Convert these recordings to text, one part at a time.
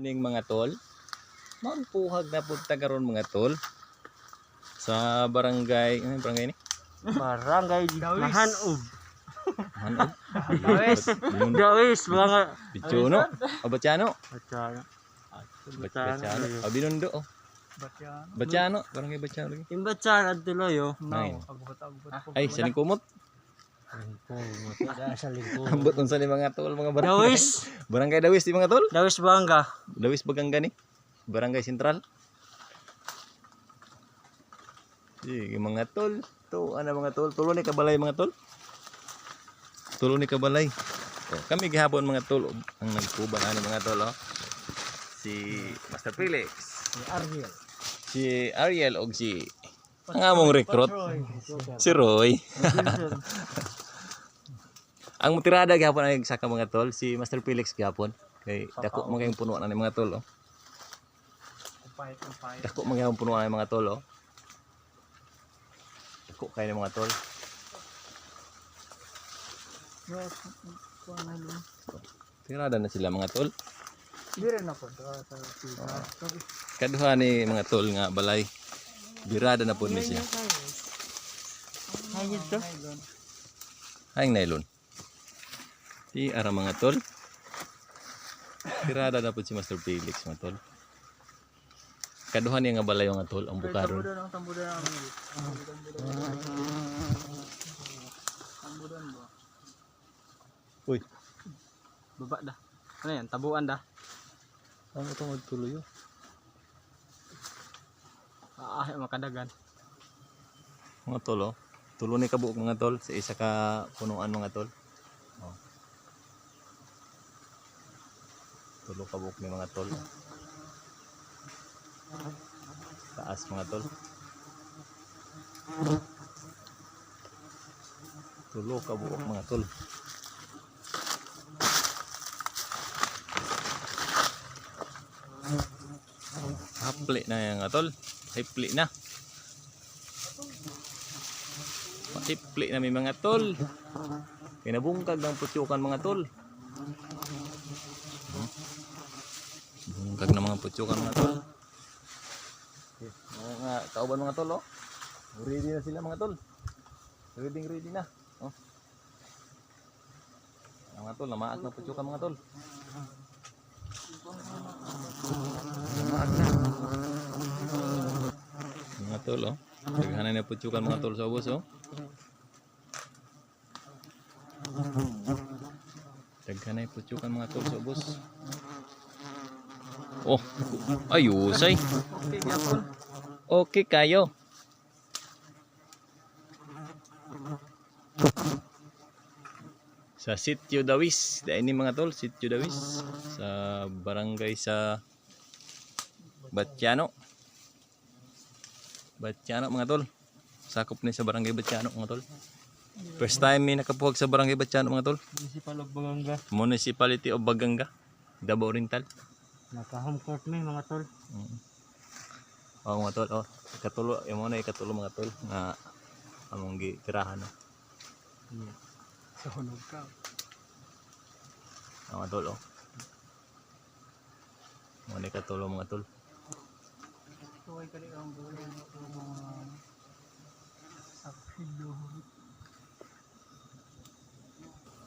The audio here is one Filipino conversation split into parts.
Morning mga tol. Magpuhag na punta karon mga tol. Sa barangay, ano yung barangay ni? Barangay Mahanob. Hanog? Dawis. Dawis mga Bichuno? O Batiano? Batiano. O Binondo oh. Batiano, barangay Batiano lagi. Yung bacana at tuloy oh. Ay, saling kumot. Sa lingkod. Ambot unsa ni mga tol, mga barangay. Dawis. Barangay Dawis di mga tol. Dawis Bangga. Dawis Baganga ni. Barangay Sentral. Sige mga tol. To ana mga tol. Tulo ni kabalay mga tol. Tulo ni kabalay. Oh, kami gihapon mga tol ang nagkuban ani mga tol oh. Si Master Felix, Ariel. si Ariel og si ang among recruit si Roy. ang tirada gihapon ay saka mga tol si Master Felix gihapon. Kay dako man kayong punuan ani mga tol oh. Dako man kayong punuan ani mga tol oh. Dako kayo ng mga tol. Tirada na sila mga tol. Dire na po. Kaduha ni mga tol nga balay. Birada na po ni siya. Hangit to. Hayang nylon. Di ara mga tol. Tirada na po si Master Felix mga tol. Kaduha niya nga balay nga tol ang bukaron. Uy, Baba dah. Ano yan? Tabuan dah. ano ito magtuloy oh. Ah, ay, makadagan. Mga tol oh. Tulo ni kabuok mga tol sa isa ka punuan mga tol. Oh. Tulo kabuok ni mga tol. Taas mga tol. Tulo kabuok mga tol. Hapli na yan mga tol. Hapli na. Matipli na may mga tol. Kinabungkag ng putyukan mga tol. Bungkag ng mga putyukan mga tol. Okay. Mga kauban mga tol oh. Ready na sila mga tol. Ready ready na. Oh. Mga tol, namaak na putyukan mga tol. Namaak na. Mga tol oh. Daghanan na putyukan mga tol sa ubos oh. Daghan na putyukan mga tol sa ubos. Oh, ayusay. Okay, kayo. Sa Sitio Dawis, dahil ni mga tol, Sitio Dawis sa barangay sa Batiano. Batiano mga tol. Sakop ni sa barangay Batiano mga tol. First time mi nakapuhag sa barangay Batiano mga tol. Municipal of Baganga. Municipality of Baganga, Davao Oriental. Naka-home court may mga tol. Mm. Oh mga tol, oh. Katulo, yung mga na ikatulo mga tol nga among gitirahan. Oh. Yeah. Sa hunog ka. Ah, mga tol, oh. Mga na ikatulo mga tol. Tuway ka rin ang buhay ng mga sa pilo.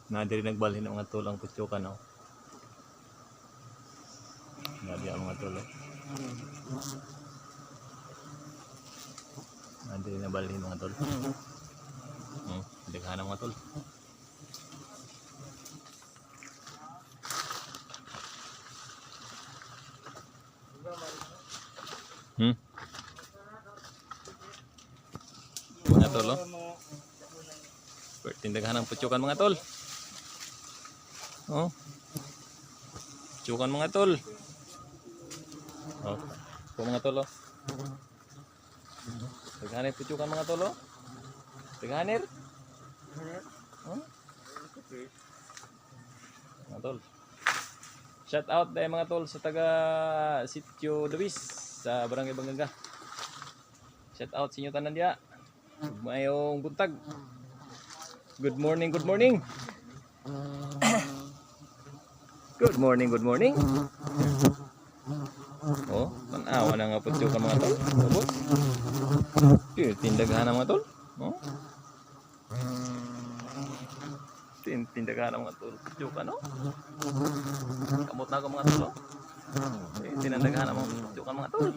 Na diri nagbalhin ang mga tol ang kutsyokan, oh. Na di ang mga tol, oh. Na diri nagbalhin mga tol. Hmm, daghan ang mga tol. Hmm. Mga tol, oh. Tindaghan ng putsukan mga tol. Oh. Putsukan mga tol. Oh. Mga tol, oh. Taghanir putsukan mga tol, oh. Taghanir. Oh. Mga tol. Shout out dahil mga tol sa taga Sitio Dawis sa Barangay Banganga. Shout out sa inyo tanan diya. Mayong buntag. Good morning, good morning. Good morning, good morning. Mao na nga putyo ka mga tol. Abot. Yun, tindagahan ng mga tol. Oh. Tin tindagahan ng mga tol. Putyo ka no? Kamot na ako mga tol. oh. Eh, Tinandagahan ng mga tol. Oh, mga tol.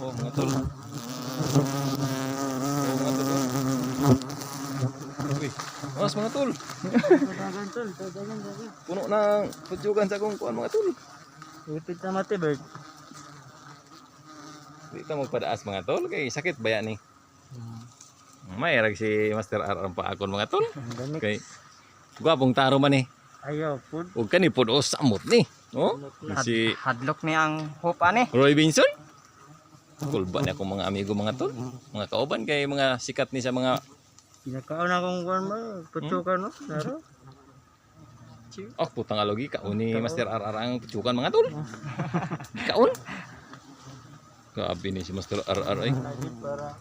Oh, mga tol. oh. Uy, mas mga tol. Puno ng putyokan sa kong kuan mga tol. Ipit na mati bird. Di ka magpadaas mga tol kay sakit ba yan ni? May rag si Master R ang paakon mga tol. Kay gwapong taro man ni. Ayaw pud. Ug kani pud o samot ni. Oh? Si Hadlok ni ang hope ani. Roy Binson. Kulba ni akong mga amigo mga tol. Mga kauban kay mga sikat ni sa mga Pinakaon akong kuan mo, putukan no. Naro. Oh, putang alogi ka ni Master R R ang putukan mga tol. Kaon. Grabe ni si Master R R ay. Para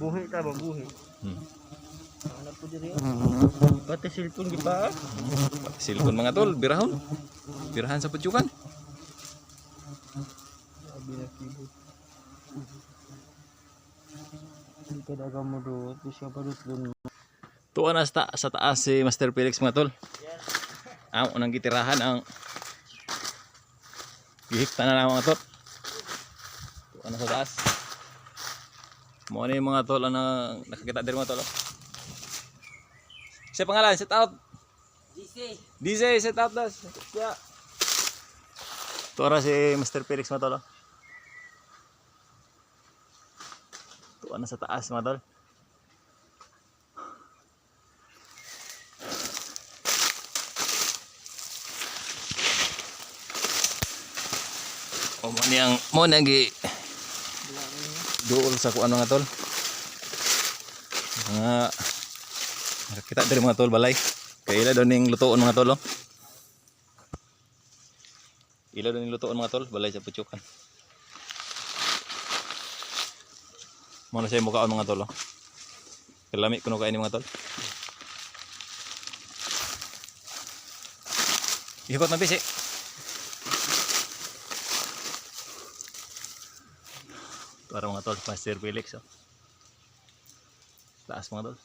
buhi ta ba buhi. Hmm. Ano po diri? Pati cellphone di pa. Silpon mga tol, birahon. Birahan sa putukan. Sabi na keyboard. Hindi ka daga mo do, siya pa. Tuwa na sa, sa taas si Master Felix mga tol. Ang unang gitirahan ang gihikta na lang mga tol. Tuwa na sa taas. Mo yung mga tol ang na- nakakita din mga tol. oh. Siya pangalan, set out. DC. DJ, set out das. Siya. Tuwa na si Master Felix mga tol. oh. Tuwa na sa taas mga tol. O mo niyang mo nang gi duol sa kuan mga tol. Mga nakakita diri mga tol balay. Kay ila daw ning lutoon mga tol. Oh. Ila daw ning lutoon mga tol balay sa putsukan. Mo na siya mukhaon mga tol. Oh. Kalami kuno kain mga tol. Ihikot na bisi. Para mga tol, Master Felix. Oh. Taas mga tol.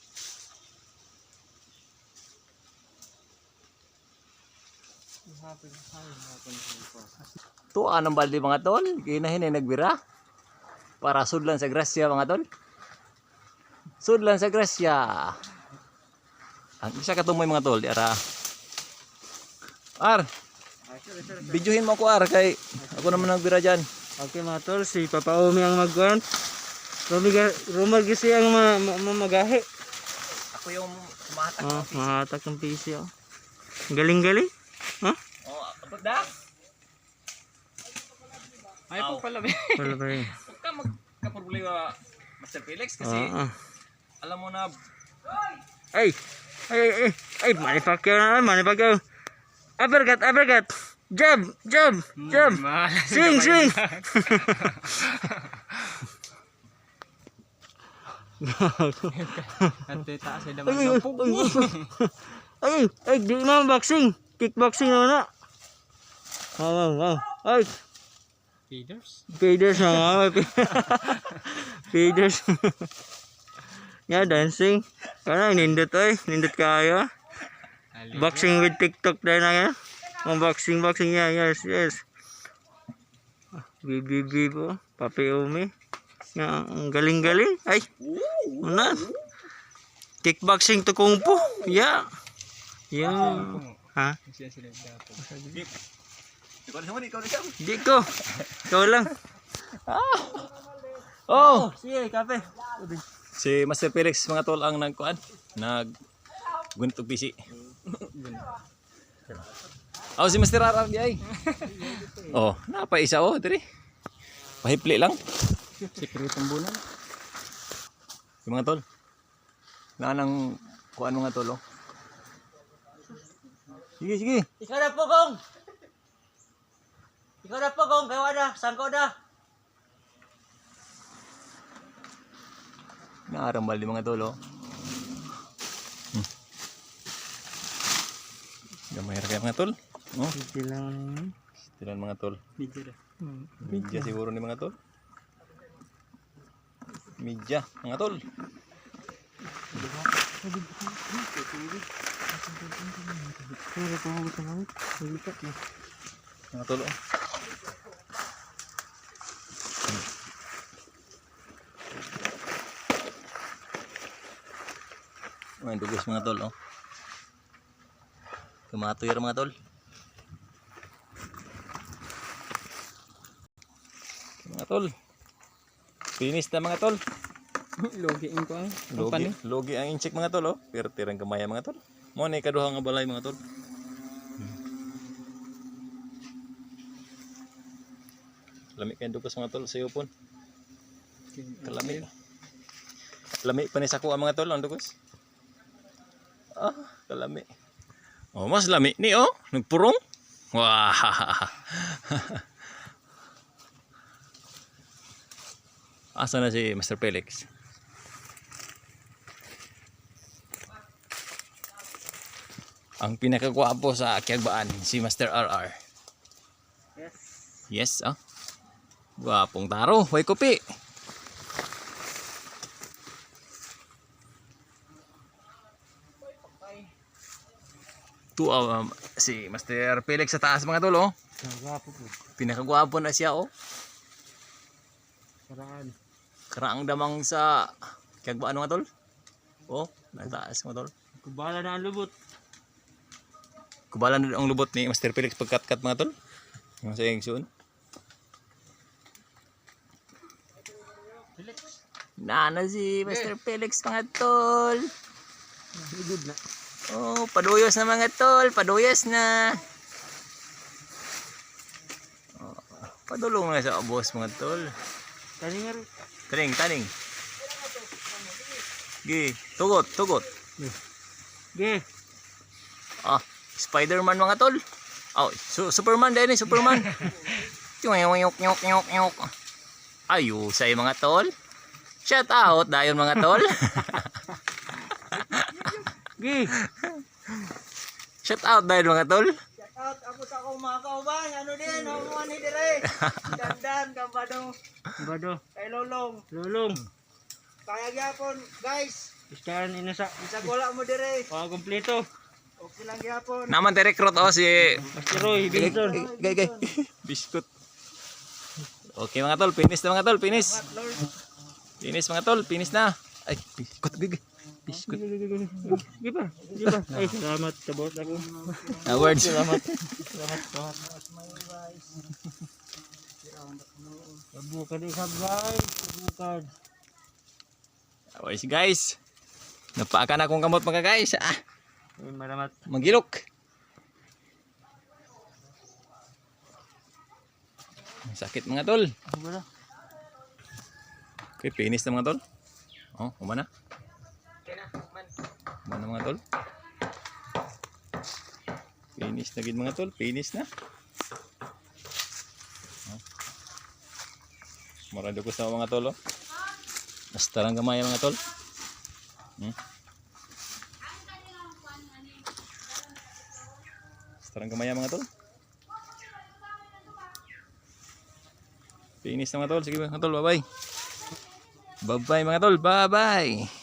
Tuwa ng balde mga tol. Ginahin ay nagbira. Para sudlan sa grasya mga tol. Sudlan sa grasya. Ang isa katumoy mga tol. Ara. Ar, videohin mo ako Ar. Kay ako naman nagbira dyan. Okay mga tol, si Papa Omi ang mag-guard. Rumag kasi ang ma ma. Ako yung sumahatak. Oh, mahatak ng PC oh. Galing-galing. Huh? Oh, abot da. Ay po pala. Wala ba yun? Huwag ka magka-problema Master Felix kasi Oo. alam mo na Ay! Ay, ay, ay! Ay, manipakyaw na naman, manipakyaw. Uppercut, uppercut! Jab! Jab! Jab! Swing, swing! Ate taas ay naman ay, ay, ay, ay, di naman boxing. Kickboxing naman na. Wow, wow, wow. Ay, feeders. Faders na nga. Faders. Nga, dancing. Kaya, nindot ay. Nindot kayo. Boxing with TikTok dahil na yan. Unboxing, boxing yan. Yes, yes. BBB po. Papi Umi. Nga, ang galing-galing. Ay, una. Kickboxing to kung po. Yeah. Yeah. Ha? Dapat. Ikaw na ikaw na siya. Di ko. Ikaw lang. Oh! Sige, kape. Si Master Felix mga tol ang nagkuan, nag gunitog PC. Oh, si Master RR di ay. Oh, napa isa oh diri. Pahipli lang. Sikretong bunan. Yung mga tol. Na nang kuan mga tol oh. Sige, sige. Ikaw na po, Gong. Ikaw na po, Gong. Gawa na. Sangko na. Naarambal di mga tol oh. Hmm. Gamay ra kaya mga tol. Oh, Sige lang. Tinan mga tol. Medyo na. Media siguro ni mga tol. Media, mga tol. Mga tol. oh. Mga dugos mga tol, oh. Kumatoy ra mga tol. Mga tol. Finish na mga tol. Logiin ko ang Logi, company. logi ang incheck mga tol, oh. Pero tirang kamaya mga tol. Mo na ikaduha nga balay mga tol. Lami kayo dugos mga tol sa upon. Kalami. Lami pa ni sa kuha mga tol ang dugos. Ah, kalami. Oh, mas lami ni oh, nagpurong. Wah. Asa na si Mr. Felix? Ang pinakagwapo sa Kiagbaan, si Master RR. Yes. Yes, ah. Gwapong taro, way kopi. Tu um, si Master Felix sa taas mga tol, oh. Nagapo po. Pinakagwapo na siya, oh. Karaan. Karaang damang sa Kiagbaan mga tol. Oh, nagtaas mga tol. Kubala na ang lubot. Kubalan na ang lubot ni Master Felix pagkat-kat mga tol. Yung soon. Felix. Nana si Master Felix mga tol. Good na. Oh, paduyos na mga tol, paduyos na. Oh, padulong na sa boss mga tol. Kani nga rin. Taning, taning. Gi, tugot, tugot. Ge. Ah, Spider-Man mga tol. Oh, su Superman din eh, Superman. Yung yung yung yung yung. Ayo, sa mga tol. Shout out dayon mga tol. Ge. Shout out dayon mga tol. Shout out ako sa akong mga kauban. Ano din, ako ni dire. Dandan, kambado, Bado. kay Lolong. Lulong. Kaya gyapon, guys. Istahan inasa. Isa gola mo dire. Paka kompleto. Okay lang gyapon. Naman direct route oh si Master Roy. Benson. Gay, gay. Biskut. Okay mga tol, finish na mga tol, finish. Finish mga tol, finish na. Ay, biskut, gay. Biskut. Ge pa. Ay, salamat sa boss ako. Awards. Salamat. Salamat. Salamat. Kabukan isab guys. Kabukan. Awards guys. Napaakan akong kamot mga guys. Ah, Ay, malamat. magilok. Sakit mga tol. Okay, finish na mga tol. Oh, umana. Umana mga tol. Finish na gid mga tol, finish na. Oh. Marado ko sa mga tol oh. Basta lang gamay mga tol. Hmm? Basta gamay mga tol. Finish na mga tol. Sige mga tol, bye-bye. Bye-bye mga tol, bye-bye.